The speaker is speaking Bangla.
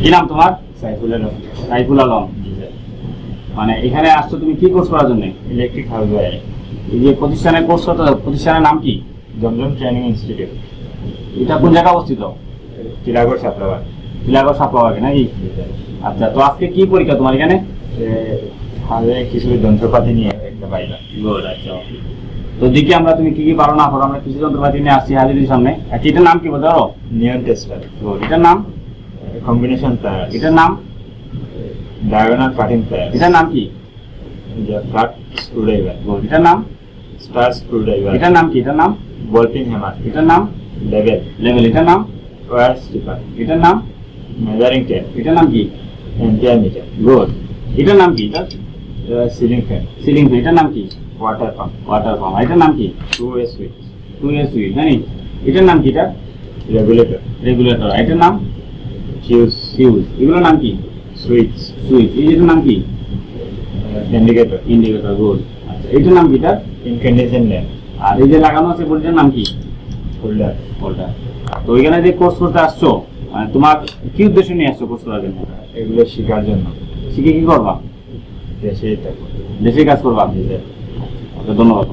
কি নাম তোমার? সাইফুল আলম। সাইফুল আলম। মানে এখানে আসছো তুমি কি কোর্স করার জন্য? ইলেকট্রিক হাউস ওয়ারিং এই যে প্রতিষ্ঠানের কোর্স করতে প্রতিষ্ঠানের নাম কি? জমজম ট্রেনিং ইনস্টিটিউট এটা কোন জায়গায় অবস্থিত? টিলাগড় সাপ্লাবাদ। বিলাগর সাপলাবাগে নাকি? আচ্ছা তো আজকে কি পরীক্ষা তোমার এখানে? হাতে কিছু যন্ত্রপাতি নিয়ে একটা বাইরা। আচ্ছা। তো দেখি আমরা তুমি কি কি পারো না পারো আমরা কিছু যন্ত্রপাতি নিয়ে আসছি হাজির সামনে। আচ্ছা এটার নাম কি বলতে পারো নিয়ন টেস্টার. এটার নাম? কম্বিনেশন টায়ার এটার নাম? ডায়াগোনাল কাটিং টায়ার এটার নাম কি? Flat screwdriver. এটার নাম? স্টার স্ক্রুড্রাইভার এটার নাম কি? এটার নাম? বলপিং হ্যামার এটার নাম? লেভেল লেভেল এটার নাম? ওয়ার স্টিপার এটার নাম? মেজারিং টেপ এটার নাম কি? এম্পিয়ার মিটার গুড এটার নাম কি? এটা? সিলিং ফ্যান সিলিং ফ্যান এটার নাম কি? ওয়াটার পাম্প ওয়াটার পাম্প এটার নাম কি? Two way switch two A switch জানি? এটার নাম কি এটা? রেগুলেটর রেগুলেটর এটার নাম? ফিউজ ফিউজ এগুলোর নাম কি? সুইচ সুইচ এটার নাম কি? ইন্ডিকেটর ইন্ডিকেটর গুড আচ্ছা এটার নাম কি এটা? ইনকন্ডিশন ল্যাম্প আর এই যে লাগানো আছে বডিটার নাম কি? হোল্ডার ওটা তো ওইখানে যে কোর্স করতে আসছো মানে তোমার কি উদ্দেশ্য নিয়ে আসছো কোর্স করার জন্য? এগুলো শেখার জন্য। শিখে কি করবা? দেশে কাজ করব আপনি। ধন্যবাদ